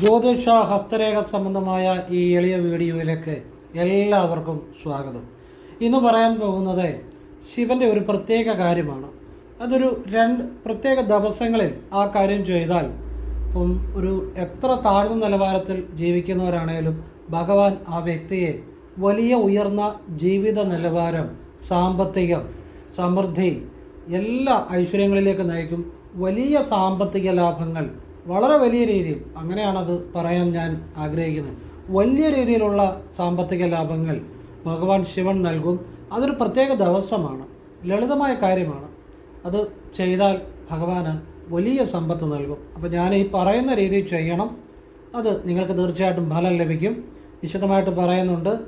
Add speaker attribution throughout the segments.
Speaker 1: ജ്യോതിഷ ഹസ്തരേഖ സംബന്ധമായ ഈ എളിയ വീഡിയോയിലേക്ക് എല്ലാവർക്കും സ്വാഗതം. ഇന്ന് പറയാൻ പോകുന്നത് ശിവന്റെ ഒരു പ്രത്യേക കാര്യമാണ്. അതൊരു രണ്ട് പ്രത്യേക ദിവസങ്ങളിൽ ആ കാര്യം ചെയ്താൽ ഇപ്പം ഒരു എത്ര താഴ്ന്ന നിലവാരത്തിൽ ജീവിക്കുന്നവരാണേലും ഭഗവാൻ ആ വ്യക്തിയെ വലിയ ഉയർന്ന ജീവിത നിലവാരം സാമ്പത്തികം സമൃദ്ധി എല്ലാ ഐശ്വര്യങ്ങളിലേക്ക് നയിക്കും. വലിയ സാമ്പത്തിക ലാഭങ്ങൾ വളരെ വലിയ രീതിയിൽ അങ്ങനെയാണത് പറയാൻ ഞാൻ ആഗ്രഹിക്കുന്നത്. വലിയ രീതിയിലുള്ള സാമ്പത്തിക ലാഭങ്ങൾ ഭഗവാൻ ശിവൻ നൽകും. അതൊരു പ്രത്യേക ദിവസമാണ്. ലളിതമായ കാര്യമാണ്. അത് ചെയ്താൽ ഭഗവാന് വലിയ സമ്പത്ത് നൽകും. അപ്പോൾ ഞാൻ ഈ പറയുന്ന രീതിയിൽ ചെയ്യണം. അത് നിങ്ങൾക്ക് തീർച്ചയായിട്ടും ഫലം ലഭിക്കും. വിശദമായിട്ട് പറയുന്നുണ്ട്.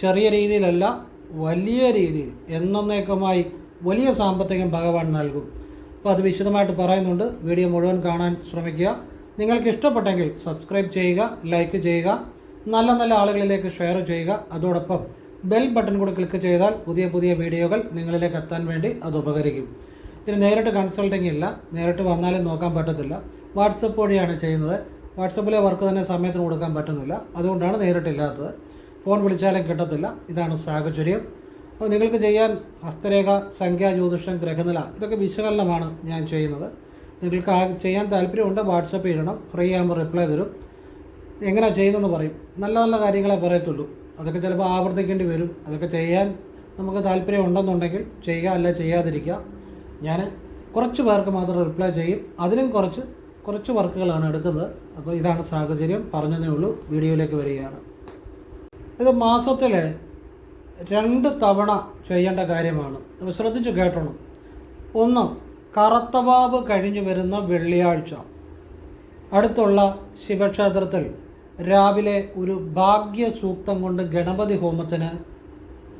Speaker 1: ചെറിയ രീതിയിലല്ല വലിയ രീതിയിൽ എന്നേക്കുമായി വലിയ സാമ്പത്തികം ഭഗവാൻ നൽകും. അപ്പോൾ അത് വിശദമായിട്ട് പറയുന്നുണ്ട്. വീഡിയോ മുഴുവൻ കാണാൻ ശ്രമിക്കുക. നിങ്ങൾക്ക് ഇഷ്ടപ്പെട്ടെങ്കിൽ സബ്സ്ക്രൈബ് ചെയ്യുക ലൈക്ക് ചെയ്യുക നല്ല നല്ല ആളുകളിലേക്ക് ഷെയർ ചെയ്യുക. അതോടൊപ്പം ബെൽ ബട്ടൺ കൂടി ക്ലിക്ക് ചെയ്താൽ പുതിയ പുതിയ വീഡിയോകൾ നിങ്ങളിലേക്ക് എത്താൻ വേണ്ടി അത് ഉപകരിക്കും. പിന്നെ നേരിട്ട് കൺസൾട്ടിങ് ഇല്ല. നേരിട്ട് വന്നാലും നോക്കാൻ പറ്റത്തില്ല. വാട്സപ്പ് വഴിയാണ് ചെയ്യുന്നത്. വാട്സപ്പിലെ വർക്ക് തന്നെ സമയത്തിന് കൊടുക്കാൻ പറ്റുന്നില്ല. അതുകൊണ്ടാണ് നേരിട്ടില്ലാത്തത്. ഫോൺ വിളിച്ചാലും കിട്ടത്തില്ല. ഇതാണ് സാഹചര്യം. അപ്പോൾ നിങ്ങൾക്ക് ചെയ്യാൻ ഹസ്തരേഖ സംഖ്യാ ജ്യോതിഷം ഗ്രഹനില ഇതൊക്കെ വിശകലനമാണ് ഞാൻ ചെയ്യുന്നത്. നിങ്ങൾക്ക് ആ ചെയ്യാൻ താല്പര്യമുണ്ട് വാട്സപ്പ് ചെയ്യണം ഫ്രീ ആകുമ്പോൾ റിപ്ലൈ തരും. എങ്ങനെയാണ് ചെയ്യുന്നതെന്ന് പറയും. നല്ല നല്ല കാര്യങ്ങളെ പറയത്തുള്ളൂ. അതൊക്കെ ചിലപ്പോൾ ആവർത്തിക്കേണ്ടി വരും. അതൊക്കെ ചെയ്യാൻ നമുക്ക് താല്പര്യം ഉണ്ടെന്നുണ്ടെങ്കിൽ ചെയ്യുക അല്ല ചെയ്യാതിരിക്കുക. ഞാൻ കുറച്ച് പേർക്ക് മാത്രം റിപ്ലൈ ചെയ്യും. അതിലും കുറച്ച് കുറച്ച് വർക്കുകളാണ് എടുക്കുന്നത്. അപ്പോൾ ഇതാണ് സാഹചര്യം. പറഞ്ഞതേ ഉള്ളൂ. വീഡിയോയിലേക്ക് വരികയാണ്. ഇത് മാസത്തിൽ രണ്ട് തവണ ചെയ്യേണ്ട കാര്യമാണ്. അപ്പോൾ ശ്രദ്ധിച്ചു കേട്ടണം. ഒന്ന് കറുത്തവാവ് കഴിഞ്ഞു വരുന്ന വെള്ളിയാഴ്ച. അടുത്തുള്ള ശിവക്ഷേത്രത്തിൽ രാവിലെ ഒരു ഭാഗ്യ സൂക്തം കൊണ്ട് ഗണപതി ഹോമത്തിന്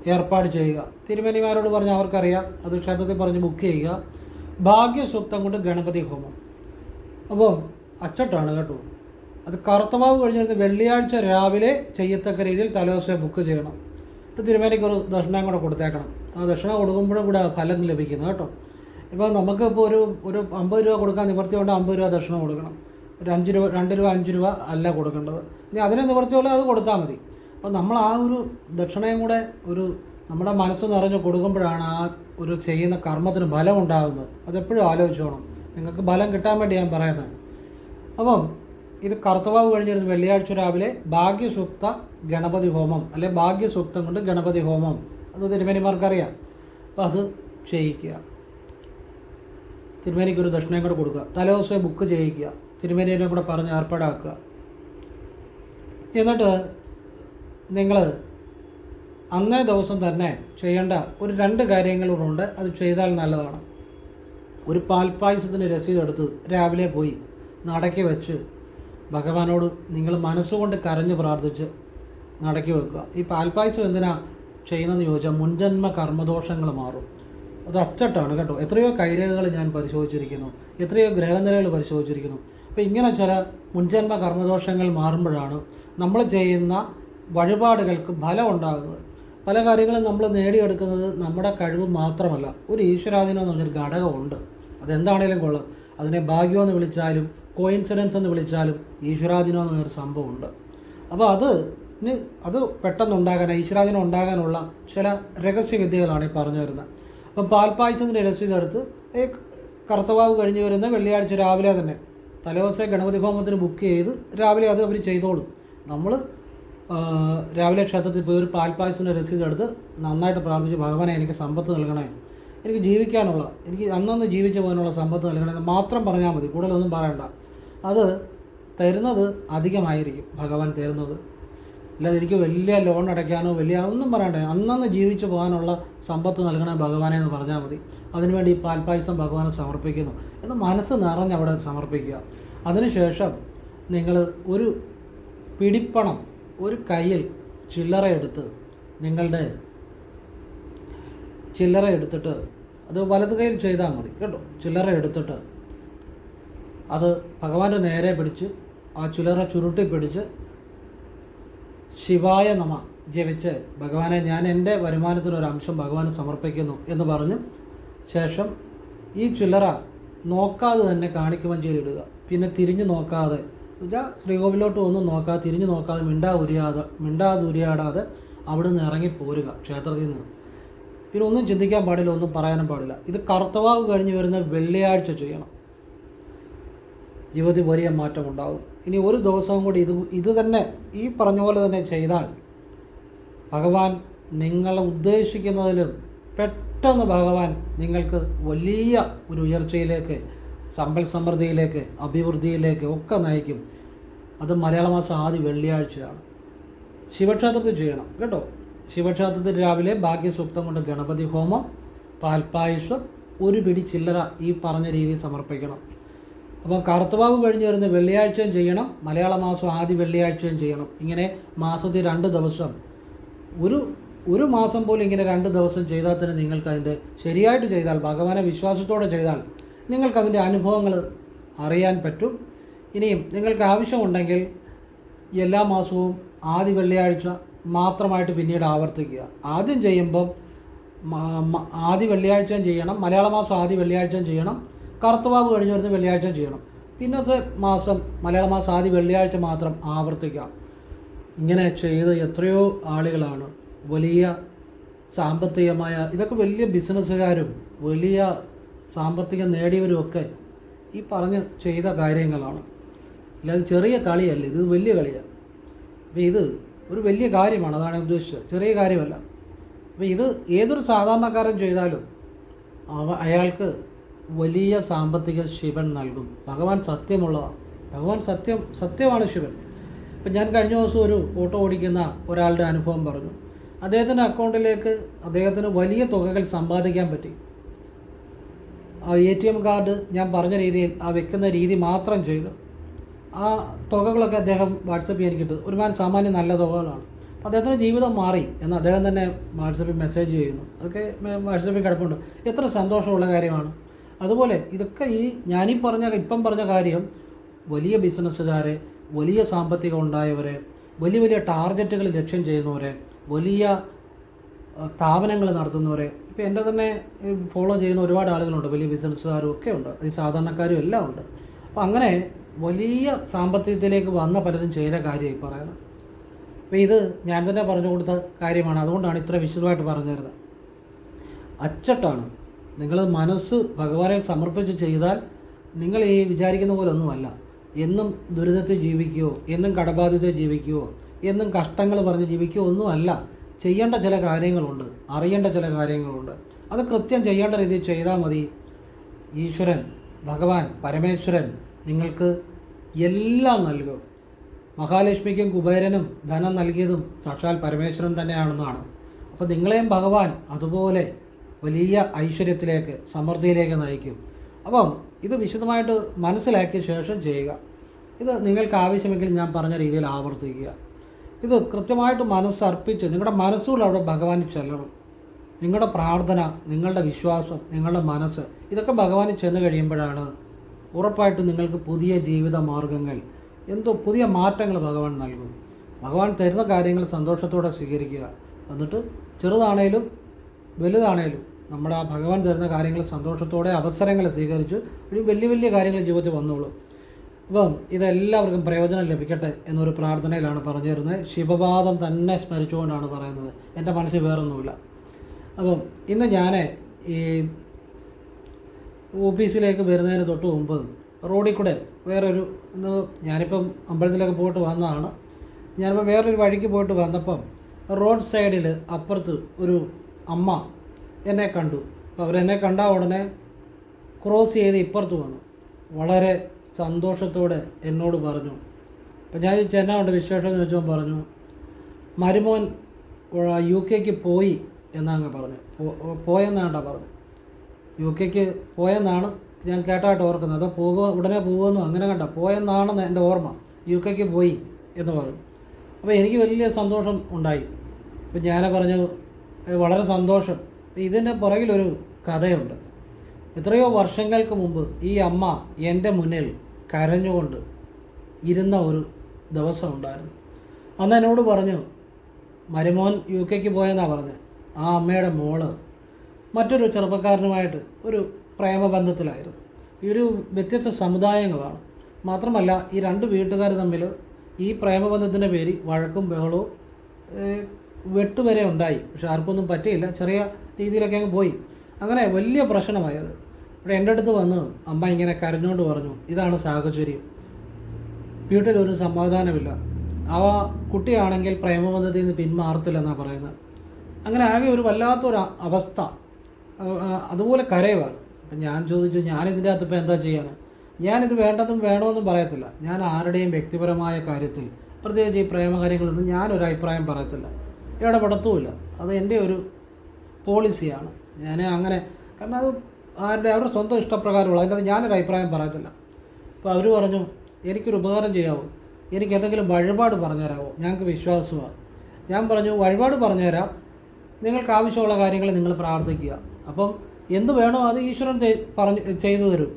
Speaker 1: ഏർപ്പാട് ചെയ്യുക. തിരുമേനിമാരോട് പറഞ്ഞ് അവർക്കറിയാം അത് ക്ഷേത്രത്തിൽ പറഞ്ഞ് ബുക്ക് ചെയ്യുക. ഭാഗ്യ സൂക്തം കൊണ്ട് ഗണപതി ഹോമം. അപ്പോൾ അച്ചട്ടാണ് കേട്ടോ. അത് കറുത്തവാവ് കഴിഞ്ഞിരുന്ന വെള്ളിയാഴ്ച രാവിലെ ചെയ്യത്തക്ക രീതിയിൽ തലേദിവസം ബുക്ക് ചെയ്യണം. തിരുമേനിക്ക് ഒരു ദക്ഷിണയും കൂടെ കൊടുത്തേക്കണം. ആ ദക്ഷിണ കൊടുക്കുമ്പോഴും കൂടെ ഫലം ലഭിക്കുന്നു കേട്ടോ. ഇപ്പോൾ നമുക്കിപ്പോൾ ഒരു ഒരു അമ്പത് രൂപ കൊടുക്കാൻ നിവർത്തി കൊണ്ട് അമ്പത് രൂപ ദക്ഷിണ കൊടുക്കണം. ഒരു അഞ്ച് രൂപ രണ്ട് രൂപ അഞ്ച് രൂപ അല്ല കൊടുക്കേണ്ടത്. ഇനി അതിനെ നിവർത്തിയുള്ള അത് കൊടുത്താൽ മതി. അപ്പോൾ നമ്മൾ ആ ഒരു ദക്ഷിണയും കൂടെ ഒരു നമ്മുടെ മനസ്സ് നിറഞ്ഞ് കൊടുക്കുമ്പോഴാണ് ആ ഒരു ചെയ്യുന്ന കർമ്മത്തിന് ഫലം ഉണ്ടാകുന്നത്. അതെപ്പോഴും ആലോചിച്ചോണം നിങ്ങൾക്ക് ഫലം കിട്ടാൻ വേണ്ടി ഞാൻ പറയുന്നത്. അപ്പം ഇത് കറുത്തവാവ് കഴിഞ്ഞിരുന്ന വെള്ളിയാഴ്ച രാവിലെ ഭാഗ്യസൂക്ത ഗണപതി ഹോമം അല്ലെ ഭാഗ്യസൂക്തം കൊണ്ട് ഗണപതി ഹോമം. അത് തിരുമേനിമാർക്കറിയാം. അപ്പം അത് ചെയ്യിക്കുക. തിരുമേനിക്ക് ഒരു ദക്ഷിണയും കൂടെ കൊടുക്കുക. തലേദിവസം ബുക്ക് ചെയ്യിക്കുക. തിരുമേനിയുടെ കൂടെ പറഞ്ഞ് ഏർപ്പാടാക്കുക. എന്നിട്ട് നിങ്ങൾ അന്നേ ദിവസം തന്നെ ചെയ്യേണ്ട ഒരു രണ്ട് കാര്യങ്ങളുണ്ട്. അത് ചെയ്താൽ നല്ലതാണ്. ഒരു പാൽപ്പായസത്തിന് രസീത് എടുത്ത് രാവിലെ പോയി നടക്കി വെച്ച് ഭഗവാനോട് നിങ്ങൾ മനസ്സുകൊണ്ട് കരഞ്ഞ് പ്രാർത്ഥിച്ച് നടക്കി വെക്കുക. ഈ പാൽപ്പായസം എന്തിനാ ചെയ്യുന്നതെന്ന് ചോദിച്ചാൽ മുൻജന്മ കർമ്മദോഷങ്ങൾ മാറും. അത് അച്ചട്ടാണ് കേട്ടോ. എത്രയോ കൈരേഖകൾ ഞാൻ പരിശോധിച്ചിരിക്കുന്നു. എത്രയോ ഗ്രഹനിലകൾ പരിശോധിച്ചിരിക്കുന്നു. അപ്പോൾ ഇങ്ങനെ ചില മുൻജന്മ കർമ്മദോഷങ്ങൾ മാറുമ്പോഴാണ് നമ്മൾ ചെയ്യുന്ന വഴിപാടുകൾക്ക് ഫലം ഉണ്ടാകുന്നത്. പല കാര്യങ്ങളും നമ്മൾ നേടിയെടുക്കുന്നത് നമ്മുടെ കഴിവ് മാത്രമല്ല. ഒരു ഈശ്വരാധീനം എന്ന് പറഞ്ഞൊരു ഘടകമുണ്ട്. അതെന്താണേലും കൊള്ളാം. അതിനെ ഭാഗ്യമെന്ന് വിളിച്ചാലും കോയിൻസിഡൻസ് എന്ന് വിളിച്ചാലും ഈശ്വരാധീനം എന്ന് പറഞ്ഞൊരു സംഭവമുണ്ട്. അപ്പോൾ അത് അത് പെട്ടെന്ന് ഉണ്ടാകാൻ ഈശ്വരാധീനം ഉണ്ടാകാനുള്ള ചില രഹസ്യവിദ്യകളാണ് ഈ പറഞ്ഞു വരുന്നത്. അപ്പം പാൽപ്പായസത്തിന്റെ രസീത് എടുത്ത് ഈ കറുത്തവാവ് കഴിഞ്ഞ് വരുന്ന വെള്ളിയാഴ്ച രാവിലെ തന്നെ തലേദിവസം ഗണപതി ഹോമത്തിന് ബുക്ക് ചെയ്ത് രാവിലെ അത് അവർ ചെയ്തോളും. നമ്മൾ രാവിലെ ക്ഷേത്രത്തിൽ പോയി ഒരു പാൽപ്പായസത്തിന്റെ രസീത് എടുത്ത് നന്നായിട്ട് പ്രാർത്ഥിച്ച് ഭഗവാനെ എനിക്ക് സമ്പത്ത് നൽകണേ. എനിക്ക് ജീവിക്കാനുള്ള എനിക്ക് അന്നന്ന് ജീവിച്ചു പോകാനുള്ള സമ്പത്ത് നൽകണേ മാത്രം പറഞ്ഞാൽ മതി. കൂടുതലൊന്നും പറയണ്ട. അത് തരുന്നത് അധികമായിരിക്കും ഭഗവാൻ തരുന്നത്. അല്ലാതെ എനിക്ക് വലിയ ലോൺ അടയ്ക്കാനോ വലിയ ഒന്നും പറയണ്ടേ അന്നന്ന് ജീവിച്ചു പോകാനുള്ള സമ്പത്ത് നൽകണ ഭഗവാനെ എന്ന് പറഞ്ഞാൽ മതി. അതിനുവേണ്ടി ഈ പാൽപ്പായസം ഭഗവാനെ സമർപ്പിക്കുന്നു എന്ന് മനസ്സ് നിറഞ്ഞ് അവിടെ സമർപ്പിക്കുക. അതിനുശേഷം നിങ്ങൾ ഒരു പിടിപ്പണം ഒരു കയ്യിൽ ചില്ലറ എടുത്ത് നിങ്ങളുടെ ചില്ലറ എടുത്തിട്ട് അത് വലത് കയ്യിൽ ചെയ്താൽ മതി. കേട്ടോ? ചില്ലറ എടുത്തിട്ട് അത് ഭഗവാന്റെ നേരെ പിടിച്ച് ആ ചുലറ ചുരുട്ടി പിടിച്ച് ശിവായ നമ ജപിച്ച് ഭഗവാനെ ഞാൻ എന്റെ വരുമാനത്തിനൊരു അംശം ഭഗവാന് സമർപ്പിക്കുന്നു എന്ന് പറഞ്ഞു ശേഷം ഈ ചുല്ലറ നോക്കാതെ തന്നെ കാണിക്കുവാൻ ചെയ്തിടുക പിന്നെ തിരിഞ്ഞു നോക്കാതെ. എന്നുവെച്ചാൽ ശ്രീകോവിലോട്ട് ഒന്നും നോക്കാതെ തിരിഞ്ഞു നോക്കാതെ മിണ്ടാ ഉരിയാതെ മിണ്ടാതെ ഉരിയാടാതെ അവിടെ നിന്ന് ഇറങ്ങി പോരുക ക്ഷേത്രത്തിൽ നിന്ന്. പിന്നെ ഒന്നും ചിന്തിക്കാൻ പാടില്ല ഒന്നും പറയാനും പാടില്ല. ഇത് കർത്തവാവ് കഴിഞ്ഞ് വരുന്ന വെള്ളിയാഴ്ച ചെയ്യണം. ജീവിതത്തിൽ വലിയ മാറ്റം ഉണ്ടാവും. ഇനി ഒരു ദിവസവും കൂടി ഇത് ഇത് തന്നെ ഈ പറഞ്ഞ പോലെ തന്നെ ചെയ്താൽ ഭഗവാൻ നിങ്ങൾ ഉദ്ദേശിക്കുന്നതിലും പെട്ടെന്ന് ഭഗവാൻ നിങ്ങൾക്ക് വലിയ ഒരു ഉയർച്ചയിലേക്ക് സമ്പൽ സമൃദ്ധിയിലേക്ക് അഭിവൃദ്ധിയിലേക്ക് ഒക്കെ നയിക്കും. അത് മലയാള മാസം ആദ്യ വെള്ളിയാഴ്ചയാണ്. ശിവക്ഷേത്രത്തിൽ ചെയ്യണം കേട്ടോ? ശിവക്ഷേത്രത്തിൽ രാവിലെ ഭാഗ്യസൂക്തം കൊണ്ട് ഗണപതി ഹോമം പാൽപ്പായസം ഒരു പിടി ചില്ലറ ഈ പറഞ്ഞ രീതിയിൽ സമർപ്പിക്കണം. അപ്പം കറുത്തവാവ് കഴിഞ്ഞ് വരുന്ന വെള്ളിയാഴ്ചയും ചെയ്യണം മലയാള മാസം ആദ്യ വെള്ളിയാഴ്ചയും ചെയ്യണം. ഇങ്ങനെ മാസത്തിൽ രണ്ട് ദിവസം. ഒരു ഒരു മാസം പോലും ഇങ്ങനെ രണ്ട് ദിവസം ചെയ്താൽ തന്നെ നിങ്ങൾക്ക് അതിന്റെ ശരിയായിട്ട് ചെയ്താൽ ഭഗവാനെ വിശ്വാസത്തോടെ ചെയ്താൽ നിങ്ങൾക്കതിന്റെ അനുഭവങ്ങൾ അറിയാൻ പറ്റും. ഇനിയും നിങ്ങൾക്ക് ആവശ്യമുണ്ടെങ്കിൽ എല്ലാ മാസവും ആദ്യ വെള്ളിയാഴ്ച മാത്രമായിട്ട് പിന്നീട് ആവർത്തിക്കുക. ആദ്യം ചെയ്യുമ്പം ആദ്യ വെള്ളിയാഴ്ചയും ചെയ്യണം മലയാള മാസം ആദ്യ വെള്ളിയാഴ്ചയും ചെയ്യണം. കറുത്തവാവ് കഴിഞ്ഞ് വരുന്ന വെള്ളിയാഴ്ച ചെയ്യണം. പിന്നത്തെ മാസം മലയാള മാസം ആദ്യ വെള്ളിയാഴ്ച മാത്രം ആവർത്തിക്കാം. ഇങ്ങനെ ചെയ്ത് എത്രയോ ആളുകളാണ് വലിയ സാമ്പത്തികമായ ഇതൊക്കെ വലിയ ബിസിനസ്സുകാരും വലിയ സാമ്പത്തികം നേടിയവരും ഒക്കെ ഈ പറഞ്ഞ് ചെയ്ത കാര്യങ്ങളാണ്. അല്ലാതെ ചെറിയ കളിയല്ല ഇത് വലിയ കളിയാണ് അപ്പോൾ ഇത് ഒരു വലിയ കാര്യമാണ് അതാണ് ഉദ്ദേശിച്ചത്. ചെറിയ കാര്യമല്ല. അപ്പോൾ ഇത് ഏതൊരു സാധാരണക്കാരൻ ചെയ്താലും അയാൾക്ക് വലിയ സാമ്പത്തിക ശിവൻ നൽകും. ഭഗവാൻ സത്യമുള്ളതാണ് ഭഗവാൻ സത്യം സത്യമാണ് ശിവൻ. ഇപ്പം ഞാൻ കഴിഞ്ഞ ദിവസം ഒരു ഓട്ടോ ഓടിക്കുന്ന ഒരാളുടെ അനുഭവം പറഞ്ഞു. അദ്ദേഹത്തിന്റെ അക്കൗണ്ടിലേക്ക് അദ്ദേഹത്തിന് വലിയ തുകകൾ സമ്പാദിക്കാൻ പറ്റി. ആ എ ടി എം കാർഡ് ഞാൻ പറഞ്ഞ രീതിയിൽ ആ വെക്കുന്ന രീതി മാത്രം ചെയ്തു. ആ തുകകളൊക്കെ അദ്ദേഹം വാട്സപ്പിൽ എനിക്കിട്ട് ഒരുപാട് സാമാന്യം നല്ല തുകകളാണ്. അദ്ദേഹത്തിന്റെ ജീവിതം മാറി എന്ന് അദ്ദേഹം തന്നെ വാട്സപ്പിൽ മെസ്സേജ് ചെയ്യുന്നു. അതൊക്കെ വാട്സപ്പിൽ കിടപ്പുണ്ട്. എത്ര സന്തോഷമുള്ള കാര്യമാണ്. അതുപോലെ ഇതൊക്കെ ഈ ഞാനീ പറഞ്ഞ ഇപ്പം പറഞ്ഞ കാര്യം വലിയ ബിസിനസ്സുകാരെ വലിയ സാമ്പത്തികം ഉണ്ടായവരെ വലിയ വലിയ ടാർഗറ്റുകൾ ലക്ഷ്യം ചെയ്യുന്നവരെ വലിയ സ്ഥാപനങ്ങൾ നടത്തുന്നവരെ ഇപ്പോൾ എന്റെ തന്നെ ഫോളോ ചെയ്യുന്ന ഒരുപാട് ആളുകളുണ്ട് വലിയ ബിസിനസ്സുകാരും ഒക്കെ ഉണ്ട് ഈ സാധാരണക്കാരും എല്ലാം ഉണ്ട്. അപ്പോൾ അങ്ങനെ വലിയ സാമ്പത്തികത്തിലേക്ക് വന്ന പലരും ചെയ്ത കാര്യം ഈ പറയുന്നത്. അപ്പോൾ ഇത് ഞാൻ തന്നെ പറഞ്ഞു കൊടുത്ത കാര്യമാണ് അതുകൊണ്ടാണ് ഇത്ര വിശദമായിട്ട് പറഞ്ഞു തരുന്നത്. അച്ചട്ടാണ്. നിങ്ങൾ മനസ്സ് ഭഗവാനെ സമർപ്പിച്ച് ചെയ്താൽ നിങ്ങൾ ഈ വിചാരിക്കുന്ന പോലെ ഒന്നുമല്ല എന്നും ദുരിതത്തിൽ ജീവിക്കുകയോ എന്നും കടബാധ്യതയിൽ ജീവിക്കുകയോ എന്നും കഷ്ടങ്ങൾ പറഞ്ഞ് ജീവിക്കുകയോ ഒന്നുമല്ല. ചെയ്യേണ്ട ചില കാര്യങ്ങളുണ്ട്. അറിയേണ്ട ചില കാര്യങ്ങളുണ്ട്. അത് കൃത്യം ചെയ്യേണ്ട രീതിയിൽ ചെയ്താൽ മതി. ഈശ്വരൻ ഭഗവാൻ പരമേശ്വരൻ നിങ്ങൾക്ക് എല്ലാം നൽകും. മഹാലക്ഷ്മിക്കും കുബേരനും ധനം നൽകിയതും സാക്ഷാൽ പരമേശ്വരൻ തന്നെയാണെന്നാണ്. അപ്പോൾ നിങ്ങളെയും ഭഗവാൻ അതുപോലെ വലിയ ഐശ്വര്യത്തിലേക്ക് സമൃദ്ധിയിലേക്ക് നയിക്കും. അപ്പം ഇത് വിശദമായിട്ട് മനസ്സിലാക്കിയ ശേഷം ചെയ്യുക. ഇത് നിങ്ങൾക്ക് ആവശ്യമെങ്കിൽ ഞാൻ പറഞ്ഞ രീതിയിൽ ആവർത്തിക്കുക. ഇത് കൃത്യമായിട്ട് മനസ്സർപ്പിച്ച് നിങ്ങളുടെ മനസ്സുകൾ അവിടെ ഭഗവാൻ ചെല്ലണം. നിങ്ങളുടെ പ്രാർത്ഥന നിങ്ങളുടെ വിശ്വാസം നിങ്ങളുടെ മനസ്സ് ഇതൊക്കെ ഭഗവാൻ ചെന്ന് കഴിയുമ്പോഴാണ് ഉറപ്പായിട്ടും നിങ്ങൾക്ക് പുതിയ ജീവിത മാർഗങ്ങൾ എന്തോ പുതിയ മാറ്റങ്ങൾ ഭഗവാൻ നൽകും. ഭഗവാൻ തരുന്ന കാര്യങ്ങൾ സന്തോഷത്തോടെ സ്വീകരിക്കുക. എന്നിട്ട് ചെറുതാണേലും വലുതാണേലും നമ്മുടെ ആ ഭഗവാൻ തരുന്ന കാര്യങ്ങൾ സന്തോഷത്തോടെ അവസരങ്ങൾ സ്വീകരിച്ചു ഒരു വലിയ വലിയ കാര്യങ്ങൾ ജീവിതത്തിൽ വന്നോളൂ. അപ്പം ഇതെല്ലാവർക്കും പ്രയോജനം ലഭിക്കട്ടെ എന്നൊരു പ്രാർത്ഥനയിലാണ് പറഞ്ഞു തരുന്നത് ശിവപാദം തന്നെ സ്മരിച്ചുകൊണ്ടാണ് പറയുന്നത്. എന്റെ മനസ്സിൽ വേറൊന്നുമില്ല. അപ്പം ഇന്ന് ഞാൻ ഈ ഓഫീസിലേക്ക് വരുന്നതിന് തൊട്ട് മുമ്പ് റോഡിൽ കൂടെ വേറൊരു ഇന്ന് ഞാനിപ്പം അമ്പലത്തിലൊക്കെ പോയിട്ട് വന്നതാണ്. ഞാനിപ്പോൾ വേറൊരു വഴിക്ക് പോയിട്ട് വന്നപ്പം റോഡ് സൈഡിൽ അപ്പുറത്ത് ഒരു അമ്മ എന്നെ കണ്ടു. അവരെന്നെ കണ്ട ഉടനെ ക്രോസ് ചെയ്ത് ഇപ്പുറത്ത് വന്നു. വളരെ സന്തോഷത്തോടെ എന്നോട് പറഞ്ഞു. അപ്പം ഞാൻ എന്നാ ഉണ്ട് വിശേഷം എന്ന് ചോദിച്ചപ്പോൾ പറഞ്ഞു മരുമോൻ യു കെക്ക് പോയി എന്നങ്ങ് പറഞ്ഞു പോയെന്നാണ്ടാ പറഞ്ഞു യു കെക്ക് പോയെന്നാണ് ഞാൻ കേട്ടായിട്ട് ഓർക്കുന്നത്. അതോ പോകുക ഉടനെ പോകുമെന്നോ അങ്ങനെ കണ്ട. പോയെന്നാണെന്ന് എന്റെ ഓർമ്മ. യു കെക്ക് പോയി എന്ന് പറഞ്ഞു. അപ്പോൾ എനിക്ക് വലിയ സന്തോഷം ഉണ്ടായി. അപ്പം ഞാൻ പറഞ്ഞു വളരെ സന്തോഷം. ഇതിന്റെ പുറകിലൊരു കഥയുണ്ട്. എത്രയോ വർഷങ്ങൾക്ക് മുമ്പ് ഈ അമ്മ എന്റെ മുന്നിൽ കരഞ്ഞുകൊണ്ട് ഇരുന്ന ഒരു ദിവസം ഉണ്ടായിരുന്നു. അന്ന് എന്നോട് പറഞ്ഞു മരുമോൻ യു കെക്ക് പോയെന്നാണ് പറഞ്ഞത് ആ അമ്മയുടെ മോൾ മറ്റൊരു ചെറുപ്പക്കാരനുമായിട്ട് ഒരു പ്രേമബന്ധത്തിലായിരുന്നു. ഈ ഒരു വ്യത്യസ്ത സമുദായങ്ങളാണ്. മാത്രമല്ല ഈ രണ്ട് വീട്ടുകാർ തമ്മിൽ ഈ പ്രേമബന്ധത്തിന്റെ പേരിൽ വഴക്കും ബഹളവും വെട്ടുവരെ ഉണ്ടായി. പക്ഷെ ആർക്കൊന്നും പറ്റിയില്ല. ചെറിയ രീതിയിലൊക്കെ അങ്ങ് പോയി. അങ്ങനെ വലിയ പ്രശ്നമായത്. ഇവിടെ എന്റെ അടുത്ത് വന്ന് അമ്മ ഇങ്ങനെ കരഞ്ഞുകൊണ്ട് പറഞ്ഞു ഇതാണ് സാഹചര്യം. വീട്ടിലൊരു സമാധാനമില്ല. അവ കുട്ടിയാണെങ്കിൽ പ്രേമബന്ധത്തിൽ നിന്ന് പിന്മാറത്തില്ലെന്നാണ് പറയുന്നത്. അങ്ങനെ ആകെ ഒരു വല്ലാത്തൊരു അവസ്ഥ. അതുപോലെ കരയുവാണ്. അപ്പം ഞാൻ ചോദിച്ചു ഞാനിതിന്റെ അകത്ത് ഇപ്പോൾ എന്താ ചെയ്യാൻ ഞാനിത് വേണ്ടതും വേണമെന്നും പറയത്തില്ല. ഞാൻ ആരുടെയും വ്യക്തിപരമായ കാര്യത്തിൽ പ്രത്യേകിച്ച് ഈ പ്രേമകാര്യങ്ങളൊന്നും ഞാനൊരു അഭിപ്രായം പറയത്തില്ല. ഇടപെടത്തുമില്ല. അത് എന്റെ ഒരു പോളിസിയാണ്. ഞാൻ അങ്ങനെ കാരണം അത് ആരുടെ അവരുടെ സ്വന്തം ഇഷ്ടപ്രകാരമുള്ള അതിന്റെ അകത്ത് ഞാനൊരു അഭിപ്രായം പറയത്തില്ല. അപ്പോൾ അവർ പറഞ്ഞു എനിക്കൊരു ഉപകാരം ചെയ്യാമോ എനിക്ക് എന്തെങ്കിലും വഴിപാട് പറഞ്ഞു പറഞ്ഞുതരാമോ ഞങ്ങൾക്ക് വിശ്വാസമാണ് ഞാൻ പറഞ്ഞു വഴിപാട് പറഞ്ഞു തരാം നിങ്ങൾക്ക് ആവശ്യമുള്ള കാര്യങ്ങൾ നിങ്ങൾ പ്രാർത്ഥിക്കുക. അപ്പം എന്ത് വേണോ അത് ഈശ്വരൻ പറഞ്ഞു ചെയ്തു തരും.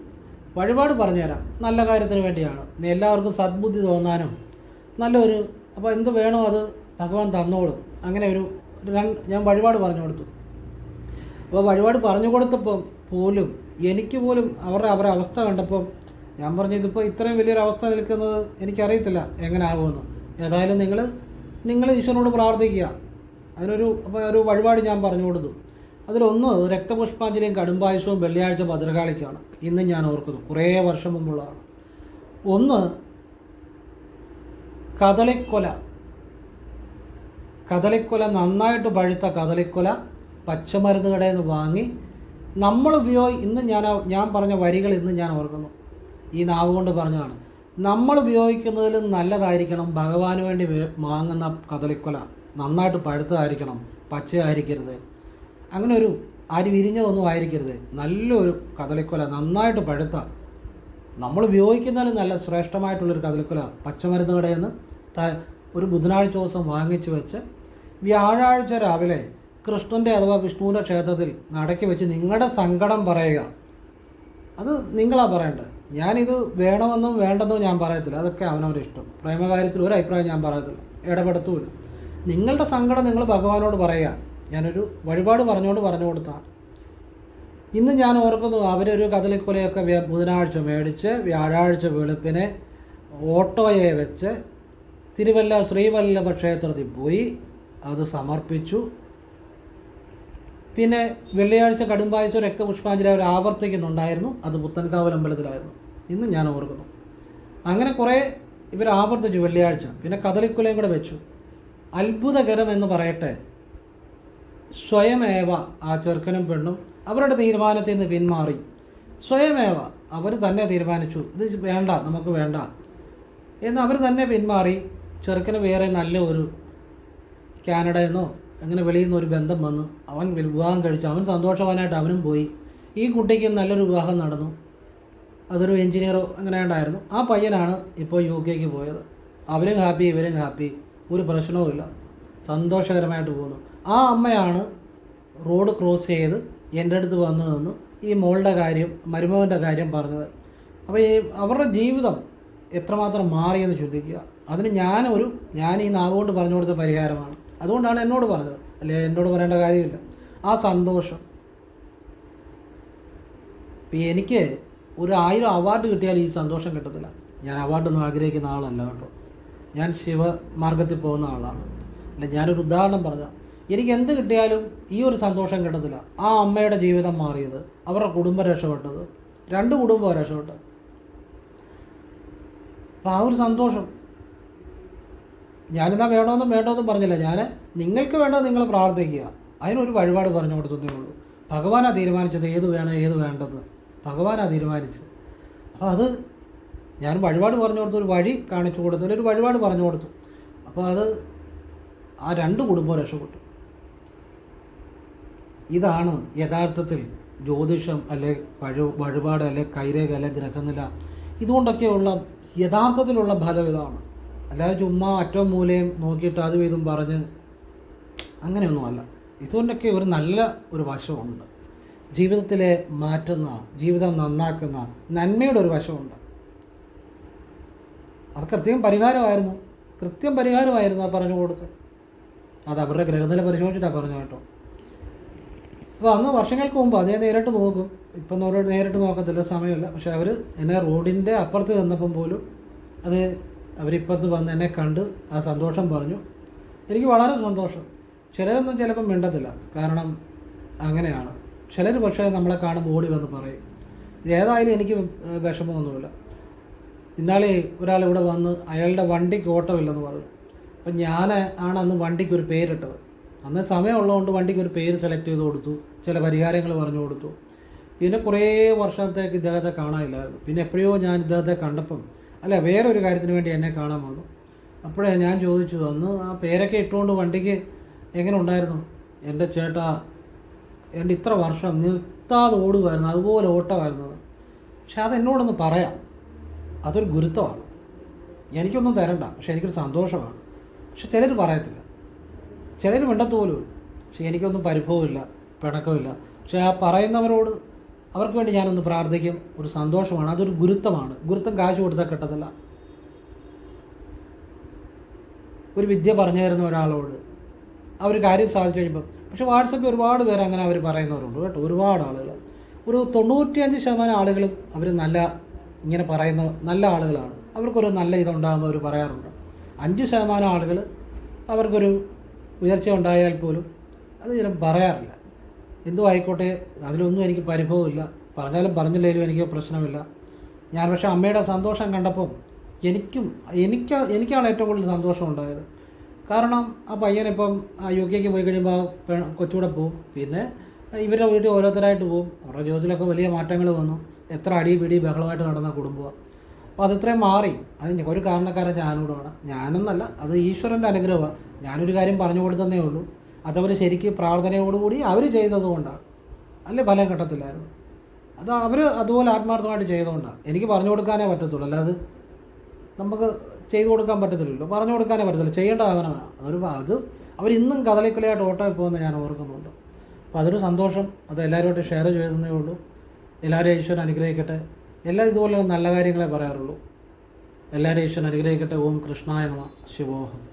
Speaker 1: വഴിപാട് പറഞ്ഞു തരാം നല്ല കാര്യത്തിന് വേണ്ടിയാണ്. എല്ലാവർക്കും സദ്ബുദ്ധി തോന്നാനും നല്ലൊരു അപ്പോൾ എന്ത് വേണോ അത് ഭഗവാൻ തന്നോളും. അങ്ങനെ ഒരു ഞാൻ വഴിപാട് പറഞ്ഞു കൊടുത്തു. അപ്പോൾ വഴിപാട് പറഞ്ഞു കൊടുത്തപ്പോൾ പോലും എനിക്ക് പോലും അവരുടെ അവരുടെ അവസ്ഥ കണ്ടപ്പോൾ ഞാൻ പറഞ്ഞു ഇതിപ്പോൾ ഇത്രയും വലിയൊരു അവസ്ഥ നിൽക്കുന്നത് എനിക്കറിയത്തില്ല എങ്ങനെ ആകുമെന്ന് ഏതായാലും നിങ്ങൾ നിങ്ങൾ ഈശ്വരനോട് പ്രാർത്ഥിക്കുക. അതിനൊരു ഒരു വഴിപാട് ഞാൻ പറഞ്ഞു കൊടുത്തു. അതിലൊന്ന് രക്തപുഷ്പാഞ്ജലിയും കടുംപായസവും വെള്ളിയാഴ്ച ഭദ്രകാളിക്കാണ്. ഇന്ന് ഞാൻ ഓർക്കുന്നു. കുറേ വർഷം മുമ്പുള്ളതാണ്. ഒന്ന് കദളിക്കൊല. കദളിക്കൊല നന്നായിട്ട് പഴുത്ത കദളിക്കൊല. പച്ചമരുന്ന് കടയിൽ നിന്ന് വാങ്ങി നമ്മൾ ഉപയോഗി ഇന്ന് ഞാൻ ഞാൻ പറഞ്ഞ വരികൾ ഇന്ന് ഞാൻ ഓർക്കുന്നു. ഈ നാവ് കൊണ്ട് പറഞ്ഞതാണ്. നമ്മൾ ഉപയോഗിക്കുന്നതിലും നല്ലതായിരിക്കണം ഭഗവാന് വേണ്ടി വാങ്ങുന്ന കദളിക്കൊല. നന്നായിട്ട് പഴുത്തതായിരിക്കണം പച്ചയായിരിക്കരുത്. അങ്ങനെ ഒരു അരി വിരിഞ്ഞതൊന്നും ആയിരിക്കരുത്. നല്ലൊരു കദളിക്കൊല നന്നായിട്ട് പഴുത്ത. നമ്മൾ ഉപയോഗിക്കുന്നതിലും നല്ല ശ്രേഷ്ഠമായിട്ടുള്ളൊരു കദളിക്കൊല പച്ചമരുന്ന് കടയിൽ നിന്ന് ഒരു ബുധനാഴ്ച ദിവസം വാങ്ങിച്ചു വെച്ച് വ്യാഴാഴ്ച രാവിലെ കൃഷ്ണന്റെ അഥവാ വിഷ്ണുവിന്റെ ക്ഷേത്രത്തിൽ നടക്കി വെച്ച് നിങ്ങളുടെ സങ്കടം പറയുക. അത് നിങ്ങളാ പറയേണ്ടത്. ഞാനിത് വേണമെന്നും വേണ്ടെന്നും ഞാൻ പറയത്തില്ല. അതൊക്കെ അവനവന്റെ ഇഷ്ടം. പ്രേമകാര്യത്തിൽ ഒരു അഭിപ്രായം ഞാൻ പറയത്തില്ല. ഇടപെടുത്തുമില്ല നിങ്ങളുടെ സങ്കടം നിങ്ങൾ ഭഗവാനോട് പറയുക. ഞാനൊരു വഴിപാട് പറഞ്ഞുകൊണ്ട് പറഞ്ഞു കൊടുത്താണ്. ഇന്ന് ഞാൻ ഓർക്കുന്നു അവരൊരു കദളിക്കൊലയൊക്കെ ബുധനാഴ്ച മേടിച്ച് വ്യാഴാഴ്ച വെളുപ്പിനെ ഓട്ടോയെ വെച്ച് തിരുവല്ല ശ്രീവല്ലഭ ക്ഷേത്രത്തിൽ പോയി അത് സമർപ്പിച്ചു. പിന്നെ വെള്ളിയാഴ്ച കടുംപായസ രക്തപുഷ്പാഞ്ജലി അവർ ആവർത്തിക്കുന്നുണ്ടായിരുന്നു. അത് പുത്തൻകാവൽ അമ്പലത്തിലായിരുന്നു. ഇന്ന് ഞാൻ ഓർക്കുന്നു. അങ്ങനെ കുറേ ഇവർ ആവർത്തിച്ചു വെള്ളിയാഴ്ച. പിന്നെ കദളിക്കുലയും കൂടെ വെച്ചു. അത്ഭുതകരം എന്ന് പറയട്ടെ. സ്വയമേവ ആ ചെറുക്കനും പെണ്ണും അവരുടെ തീരുമാനത്തിൽ നിന്ന് പിന്മാറി. സ്വയമേവ അവർ തന്നെ തീരുമാനിച്ചു. ഇത് വേണ്ട നമുക്ക് വേണ്ട എന്ന് അവർ തന്നെ പിന്മാറി. ചെറുക്കന് വേറെ നല്ല ഒരു കാനഡ നിന്നോ അങ്ങനെ വെളിയിൽ നിന്ന് ഒരു ബന്ധം വന്നു. അവൻ വിവാഹം കഴിച്ചു. അവൻ സന്തോഷവാനായിട്ട് അവനും പോയി. ഈ കുട്ടിക്ക് നല്ലൊരു വിവാഹം നടന്നു. അതൊരു എഞ്ചിനീയറോ അങ്ങനെ ഉണ്ടായിരുന്നു ആ പയ്യനാണ് ഇപ്പോൾ യു കെക്ക് പോയത്. അവരും ഹാപ്പി ഇവരും ഹാപ്പി. ഒരു പ്രശ്നവുമില്ല സന്തോഷകരമായിട്ട് പോകുന്നു. ആ അമ്മയാണ് റോഡ് ക്രോസ് ചെയ്ത് എന്റെ അടുത്ത് വന്നു നിന്നു. ഈ മോളുടെ കാര്യം മരുമകന്റെ കാര്യം പറഞ്ഞത്. അപ്പോൾ ഈ അവരുടെ ജീവിതം എത്രമാത്രം മാറിയെന്ന് ചിന്തിക്കുക. അതിന് ഞാനൊരു ഞാൻ ഈ നാവുകൊണ്ട് പറഞ്ഞു കൊടുത്ത പരിഹാരമാണ്. അതുകൊണ്ടാണ് എന്നോട് പറഞ്ഞത്. അല്ലെ എന്നോട് പറയേണ്ട കാര്യമില്ല. ആ സന്തോഷം. ഇപ്പം എനിക്ക് ഒരു ആയിരം അവാർഡ് കിട്ടിയാൽ ഈ സന്തോഷം കിട്ടത്തില്ല. ഞാൻ അവാർഡൊന്നും ആഗ്രഹിക്കുന്ന ആളല്ല കേട്ടോ. ഞാൻ ശിവമാർഗത്തിൽ പോകുന്ന ആളാണ്. അല്ല ഞാനൊരു ഉദാഹരണം പറഞ്ഞ എനിക്ക് എന്ത് കിട്ടിയാലും ഈ ഒരു സന്തോഷം കിട്ടത്തില്ല. ആ അമ്മയുടെ ജീവിതം മാറിയത് അവരുടെ കുടുംബം രക്ഷപ്പെട്ടത് രണ്ട് കുടുംബം രക്ഷപ്പെട്ടത് അപ്പം ആ ഒരു സന്തോഷം ഞാനെന്നാ വേണമെന്നും വേണ്ടോന്നും പറഞ്ഞില്ല. ഞാൻ നിങ്ങൾക്ക് വേണ്ടത് നിങ്ങൾ പ്രാർത്ഥിക്കുക. അതിനൊരു വഴിപാട് പറഞ്ഞു കൊടുത്തതേ ഉള്ളൂ. ഭഗവാനാണ് തീരുമാനിച്ചത് ഏത് വേണം ഏത് വേണ്ടത് ഭഗവാനാണ് തീരുമാനിച്ചത്. അപ്പോൾ അത് ഞാൻ വഴിപാട് പറഞ്ഞു കൊടുത്തു ഒരു വഴി കാണിച്ചു കൊടുത്തു ഒരു വഴിപാട് പറഞ്ഞു കൊടുത്തു. അപ്പോൾ അത് ആ രണ്ട് കുടുംബവും രക്ഷപ്പെട്ടു. ഇതാണ് യഥാർത്ഥത്തിൽ ജ്യോതിഷം അല്ലെ വഴി വഴിപാട് അല്ലെ കൈരേഖ അല്ലെ ഗ്രഹനില. ഇതുകൊണ്ടൊക്കെയുള്ള യഥാർത്ഥത്തിലുള്ള ഫലം ഇതാണ്. അല്ലാതെ ചുമ്മാ അറ്റം മൂലയും നോക്കിയിട്ട് അതും ഇതും പറഞ്ഞ് അങ്ങനെയൊന്നുമല്ല ഇതുകൊണ്ടൊക്കെ ഒരു നല്ല ഒരു വശമുണ്ട്. ജീവിതത്തിലെ മാറ്റുന്ന ജീവിതം നന്നാക്കുന്ന നന്മയുടെ ഒരു വശമുണ്ട്. അത് കൃത്യം പരിഹാരമായിരുന്നു. കൃത്യം പരിഹാരമായിരുന്നു ആ പറഞ്ഞു കൊടുത്ത് അത് അവരുടെ ഗ്രഹനില പരിശോധിച്ചിട്ടാണ് പറഞ്ഞു കേട്ടോ. അപ്പോൾ അന്ന് വർഷങ്ങൾക്ക് മുമ്പ് അതേ നേരിട്ട് നോക്കും. ഇപ്പം അവരോട് നേരിട്ട് നോക്കത്തില്ല സമയമില്ല. പക്ഷേ അവർ എന്നെ റോഡിന്റെ അപ്പുറത്ത് നിന്നപ്പം പോലും അത് അവരിപ്പുറത്ത് വന്ന് എന്നെ കണ്ട് ആ സന്തോഷം പറഞ്ഞു. എനിക്ക് വളരെ സന്തോഷം. ചിലരൊന്നും ചിലപ്പം മിണ്ടത്തില്ല. കാരണം അങ്ങനെയാണ്. ചിലർ പക്ഷേ നമ്മളെ കാണുമ്പോൾ ഓടി വന്ന് പറയും. ഏതായാലും എനിക്ക് വിഷമമൊന്നുമില്ല. ഇന്നാളെ ഒരാൾ ഇവിടെ വന്ന് അയാളുടെ വണ്ടിക്ക് ഓട്ടമില്ലെന്ന് പറഞ്ഞു. അപ്പം ഞാൻ ആണ് അന്ന് വണ്ടിക്ക് ഒരു പേരിട്ടത്. അന്ന് സമയമുള്ളതുകൊണ്ട് വണ്ടിക്ക് ഒരു പേര് സെലക്ട് ചെയ്ത് കൊടുത്തു. ചില പരിഹാരങ്ങൾ പറഞ്ഞു കൊടുത്തു. പിന്നെ കുറേ വർഷത്തേക്ക് ഇദ്ദേഹത്തെ കാണാനില്ലായിരുന്നു. പിന്നെ എപ്പോഴോ ഞാൻ ഇദ്ദേഹത്തെ കണ്ടപ്പം അല്ല വേറൊരു കാര്യത്തിന് വേണ്ടി എന്നെ കാണാൻ വന്നു. അപ്പോഴേ ഞാൻ ചോദിച്ചു അന്ന് ആ പേരൊക്കെ ഇട്ടുകൊണ്ട് വണ്ടിക്ക് എങ്ങനെ ഉണ്ടായിരുന്നു? എന്റെ ചേട്ടാ എന്റെ ഇത്ര വർഷം നിർത്താതെ ഓടുമായിരുന്നു അതുപോലെ ഓട്ടമായിരുന്നു. പക്ഷെ അതെന്നോടൊന്ന് പറയാം. അതൊരു ഗുരുത്വമാണ്. എനിക്കൊന്നും തരണ്ട പക്ഷെ എനിക്കൊരു സന്തോഷമാണ്. പക്ഷെ ചിലർ പറയത്തില്ല. ചിലർ മിണ്ടത്ത് പോലും. പക്ഷെ എനിക്കൊന്നും പരിഭവമില്ല പിണക്കമില്ല. പക്ഷെ ആ പറയുന്നവരോട് അവർക്ക് വേണ്ടി ഞാനൊന്ന് പ്രാർത്ഥിക്കും. ഒരു സന്തോഷമാണ്. അതൊരു ഗുരുത്വമാണ്. ഗുരുത്വം കാശ് കൊടുത്താൽ കിട്ടത്തില്ല. ഒരു വിദ്യ പറഞ്ഞു തരുന്ന ഒരാളോട് അവർ ഒരു കാര്യം സാധിച്ചു കഴിയുമ്പോൾ പക്ഷെ വാട്സപ്പിൽ ഒരുപാട് പേര് അങ്ങനെ അവർ പറയുന്നവരുണ്ട് കേട്ടോ. ഒരുപാട് ആളുകൾ ഒരു തൊണ്ണൂറ്റിയഞ്ച് ശതമാനം ആളുകളും അവർ നല്ല ഇങ്ങനെ പറയുന്ന നല്ല ആളുകളാണ്. അവർക്കൊരു നല്ല ഇതുണ്ടാകുമ്പോൾ അവർ പറയാറുണ്ട്. അഞ്ച് ശതമാനം ആളുകൾ അവർക്കൊരു ഉയർച്ച ഉണ്ടായാൽ പോലും അത് ചിലപ്പോൾ പറയാറില്ല. എന്തും ആയിക്കോട്ടെ അതിലൊന്നും എനിക്ക് പരിഭവമില്ല. പറഞ്ഞാലും പറഞ്ഞില്ലെങ്കിലും എനിക്ക് പ്രശ്നമില്ല. ഞാൻ പക്ഷെ അമ്മയുടെ സന്തോഷം കണ്ടപ്പം എനിക്കും എനിക്ക് എനിക്കാണ് ഏറ്റവും കൂടുതൽ സന്തോഷം ഉണ്ടായത്. കാരണം ആ പയ്യനിപ്പം ആ യു കെക്ക് പോയി കഴിയുമ്പോൾ കൊച്ചുകൂടെ പോവും. പിന്നെ ഇവരുടെ വീട്ടിൽ ഓരോരുത്തരായിട്ട് പോവും. അവരുടെ ജീവിതത്തിലൊക്കെ വലിയ മാറ്റങ്ങൾ വന്നു. എത്ര അടി പിടി ബഹളമായിട്ട് നടന്ന കുടുംബമാണ് അപ്പോൾ അത് ഇത്രയും മാറി. അതിന് ഒരു കാരണക്കാരൻ ഞാനൂടാണ് ഞാനെന്നല്ല അത് ഈശ്വരന്റെ അനുഗ്രഹമാണ് ഞാനൊരു കാര്യം പറഞ്ഞു കൊടുത്തന്നേ ഉള്ളൂ. അതവർ ശരിക്ക് പ്രാർത്ഥനയോടുകൂടി അവർ ചെയ്തതുകൊണ്ടാണ് അല്ലെ ഫലം കിട്ടത്തില്ലായിരുന്നു അത് അവർ അതുപോലെ ആത്മാർത്ഥമായിട്ട് ചെയ്തുകൊണ്ടാണ് എനിക്ക് പറഞ്ഞു കൊടുക്കാനേ പറ്റത്തുള്ളൂ. അല്ലാതെ നമുക്ക് ചെയ്തു കൊടുക്കാൻ പറ്റത്തില്ലല്ലോ. പറഞ്ഞു കൊടുക്കാനേ പറ്റത്തില്ല. ചെയ്യേണ്ട അവനാണ് അതൊരു അത് അവരിന്നും കദളിക്കളിയായിട്ട് ഓട്ടോയിൽ പോകുന്ന ഞാൻ ഓർക്കുന്നുണ്ട്. അപ്പോൾ അതൊരു സന്തോഷം. അത് എല്ലാവരുമായിട്ട് ഷെയർ ചെയ്തതേ ഉള്ളൂ. എല്ലാവരും ഈശ്വരൻ അനുഗ്രഹിക്കട്ടെ. എല്ലാം ഇതുപോലെ നല്ല കാര്യങ്ങളെ പറയാറുള്ളൂ. എല്ലാവരും ഈശ്വരൻ അനുഗ്രഹിക്കട്ടെ. ഓം കൃഷ്ണായ നമ. ശിവോഹം.